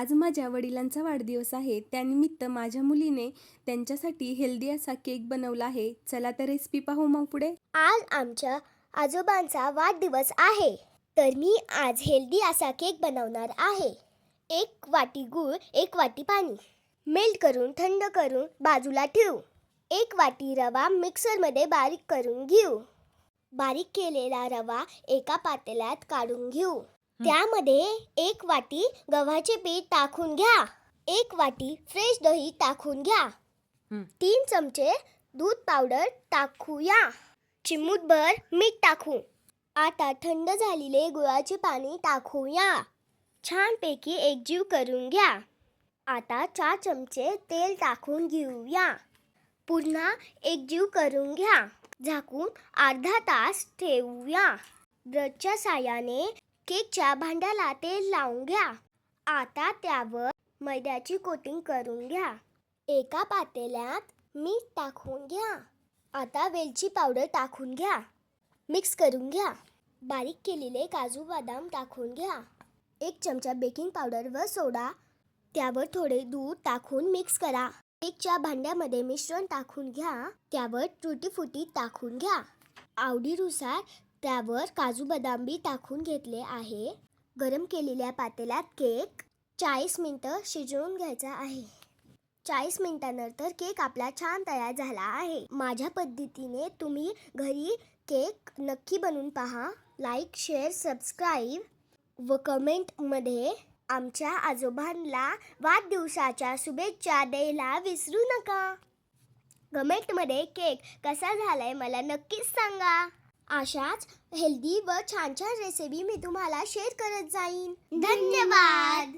आज माझ्या वडिलांचा वाढदिवस आहे. त्यानिमित्त माझ्या मुलीने त्यांच्यासाठी हेल्दी असा केक बनवला आहे. चला तर रेसिपी पाहू मग पुढे. आज आमच्या आजोबांचा वाढदिवस आहे. तर मी आज हेल्दी असा केक बनवणार आहे. एक वाटी गूळ एक वाटी पाणी. मेल्ट करून थंड करून बाजूला ठेवू. एक वाटी रवा मिक्सरमध्ये बारीक करून घेऊ. बारीक केलेला रवा एका पातेल्यात काढून घेऊ. त्यामध्ये एक वाटी गव्हाचे पीठ टाकून घ्या. एक वाटी फ्रेश दही टाकून घ्या. हं. तीन चमचे दूध पावडर टाकूया. चिमूटभर मीठ टाकू. आता थंड झालेले गुळाचे पाणी टाकूया. छानपैकी एकजीव करून घ्या. आता चार चमचे तेल टाकून घेऊया. पुन्हा एकजीव करून घ्या. झाकून अर्धा तास ठेवूया. ब्रशच्या साह्याने केकच्या भांड्याला तेल लावून घ्या. आता त्यावर मैद्याची कोटिंग करून घ्या. एका पातेल्यात मीठ टाकून घ्या. आता वेलची पावडर टाकून घ्या. मिक्स करून घ्या. बारीक केलेले काजू बदाम टाकून घ्या. एक चमचा बेकिंग पावडर व सोडा. त्यावर थोडे दूध टाकून मिक्स करा. केकच्या भांड्यामध्ये मिश्रण टाकून घ्या. त्यावर तुटी फुटी टाकून घ्या. आवडीनुसार त्यावर काजू बदाम बी टाकून घेतले आहे. गरम केलेल्या पातेल्यात केक चाळीस मिनटं शिजवून घ्यायचा आहे. चाळीस मिनटानंतर केक आपला छान तयार झाला आहे. माझ्या पद्धतीने तुम्ही घरी केक नक्की बनवून पहा. लाईक शेअर सबस्क्राईब व कमेंटमध्ये आमच्या आजोबांना वाढदिवसाच्या शुभेच्छा द्यायला विसरू नका. कमेंटमध्ये केक कसा झाला आहे मला नक्कीच सांगा. अशाच हेल्दी व छान छान रेसिपी मी तुम्हाला शेअर करत जाईन. धन्यवाद.